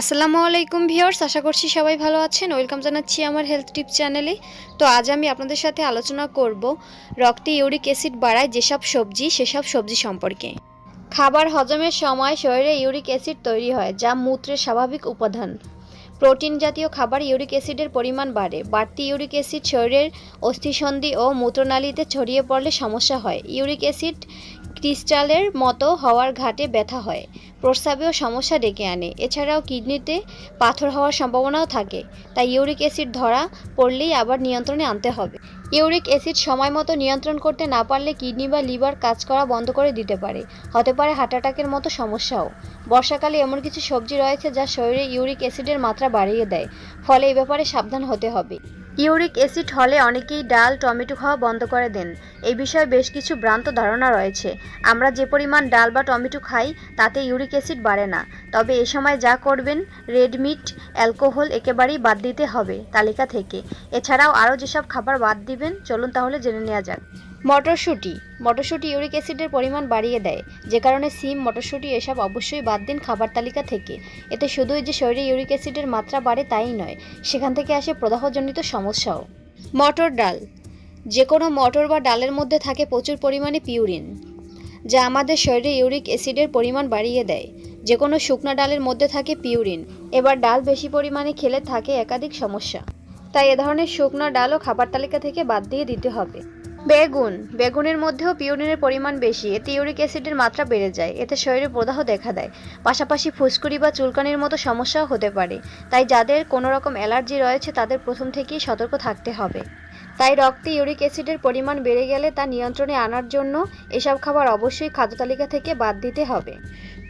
আসসালামু আলাইকুম ভিউয়ার্স, আশা করছি সবাই ভালো আছেন। ওয়েলকাম জানাচ্ছি আমার হেলথ টিপ চ্যানেলে। তো আজ আমি আপনাদের সাথে আলোচনা করব রক্তে ইউরিক অ্যাসিড বাড়ায় যেসব সবজি, সেসব সবজি সম্পর্কে। খাবার হজমের সময় শরীরে ইউরিক অ্যাসিড তৈরি হয়, যা মূত্রের স্বাভাবিক উপাদান। প্রোটিন জাতীয় খাবার ইউরিক অ্যাসিডের পরিমাণ বাড়ে। বাড়তি ইউরিক অ্যাসিড শরীরের অস্থিসন্ধি ও মূত্রনালীতে ছড়িয়ে পড়লে সমস্যা হয়। ইউরিক অ্যাসিড ক্রিস্টালের মতো হওয়ার ঘাটে ব্যথা হয়। প্রস্রাবেও সমস্যা ডেকে আনে। এছাড়াও কিডনিতে পাথর হওয়ার সম্ভাবনাও থাকে। তাই ইউরিক অ্যাসিড ধরা পড়লেই আবার নিয়ন্ত্রণে আনতে হবে। ইউরিক অ্যাসিড সময় মতো নিয়ন্ত্রণ করতে না পারলে কিডনি বা লিভার কাজ করা বন্ধ করে দিতে পারে। হতে পারে হার্ট অ্যাটাকের মতো সমস্যাও। বর্ষাকালে এমন কিছু সবজি রয়েছে যা শরীরে ইউরিক অ্যাসিডের মাত্রা বাড়িয়ে দেয়। ফলে এ ব্যাপারে সাবধান হতে হবে। ইউরিক অ্যাসিড হলে অনেকেই ডাল, টমেটো খাওয়া বন্ধ করে দেন। এই বিষয়ে বেশ কিছু ভ্রান্ত ধারণা রয়েছে। আমরা যে পরিমাণ ডাল বা টমেটো খাই, তাতে ইউরিক অ্যাসিড বাড়ে না। তবে এ সময় যা করবেন, রেড মিট, অ্যালকোহল একেবারেই বাদ দিতে হবে তালিকা থেকে। এছাড়াও আরও যেসব খাবার বাদ দিবেন, চলুন তাহলে জেনে নেওয়া যাক। মটরশুঁটি। মটরশুঁটি ইউরিক অ্যাসিডের পরিমাণ বাড়িয়ে দেয়, যে কারণে সিম, মটরশুঁটি এসব অবশ্যই বাদ দিন খাবার তালিকা থেকে। এতে শুধুই যে শরীরে ইউরিক অ্যাসিডের মাত্রা বাড়ে তাই নয়, সেখান থেকে আসে প্রদাহজনিত সমস্যাও। মটর ডাল। যে কোনো মটর বা ডালের মধ্যে থাকে প্রচুর পরিমাণে পিউরিন, যা আমাদের শরীরে ইউরিক অ্যাসিডের পরিমাণ বাড়িয়ে দেয়। যে কোনো শুকনো ডালের মধ্যে থাকে পিউরিন, এবার ডাল বেশি পরিমাণে খেলে থাকে একাধিক সমস্যা। তাই এ ধরনের শুকনো ডালও খাবার তালিকা থেকে বাদ দিয়ে দিতে হবে। বেগুন। বেগুনের মধ্যেও পিউরিনের পরিমাণ বেশি, এতে ইউরিক অ্যাসিডের মাত্রা বেড়ে যায়, এতে শরীরে প্রদাহ দেখা দেয়। পাশাপাশি ফুসকুড়ি বা চুলকানির মতো সমস্যাও হতে পারে। তাই যাদের কোনো রকম অ্যালার্জি রয়েছে, তাদের প্রথম থেকেই সতর্ক থাকতে হবে। তাই রক্তে ইউরিক অ্যাসিডের পরিমাণ বেড়ে গেলে তা নিয়ন্ত্রণে আনার জন্য এসব খাবার অবশ্যই খাদ্য তালিকা থেকে বাদ দিতে হবে।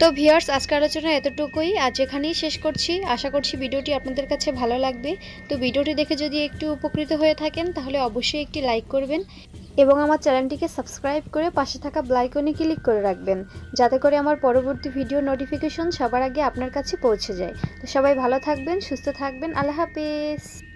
তো ভিউয়ার্স, আজকের আলোচনা এতটুকুই। আজ এখানেই শেষ করছি। আশা করছি ভিডিওটি আপনাদের কাছে ভালো লাগবে। তো ভিডিওটি দেখে যদি একটু উপকৃত হয়ে থাকেন, তাহলে অবশ্যই একটি লাইক করবেন এবং আমার চ্যানেলটিকে সাবস্ক্রাইব করে পাশে থাকা ব্লাইকনে ক্লিক করে রাখবেন, যাতে করে আমার পরবর্তী ভিডিও নোটিফিকেশন সবার আগে আপনার কাছে পৌঁছে যায়। তো সবাই ভালো থাকবেন, সুস্থ থাকবেন। আল্লাহ হাফেজ।